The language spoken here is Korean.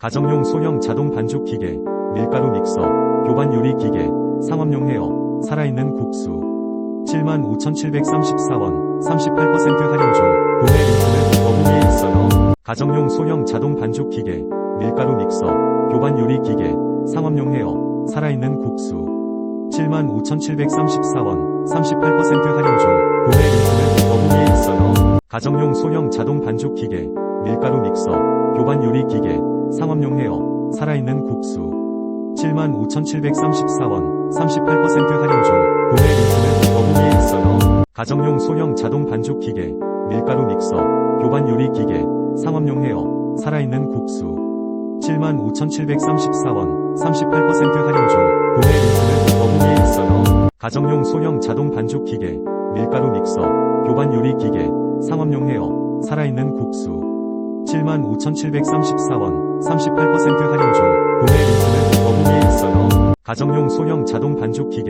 가정용 소형 자동 반죽 기계, 밀가루 믹서, 교반 요리 기계, 상업용 헤어, 살아있는 국수. 75,734원, 38% 할인 중, 구매 링크는 더보기에 있어요. 가정용 소형 자동 반죽 기계, 밀가루 믹서, 교반 요리 기계, 상업용 헤어, 살아있는 국수. 75,734원, 38% 할인 중, 구매 링크는 더보기에 있어요. 가정용 소형 자동 반죽 기계, 밀가루 믹서, 교반 요리 기계, 상업용 헤어, 살아있는 국수. 75,734원, 38% 할인 중, 구매 링크는 더보기에 있어요. 가정용 소형 자동 반죽 기계, 밀가루 믹서, 교반 요리 기계, 상업용 헤어, 살아있는 국수. 75,734원, 38% 할인 중, 구매 링크는 더보기에 있어요. 가정용 소형 자동 반죽 기계, 밀가루 믹서, 교반 요리 기계, 상업용 헤어, 살아있는 국수. 75,734원, 38% 할인 중, 구매 링크는 더보기에 있어요. 가정용 소형 자동 반죽 기계,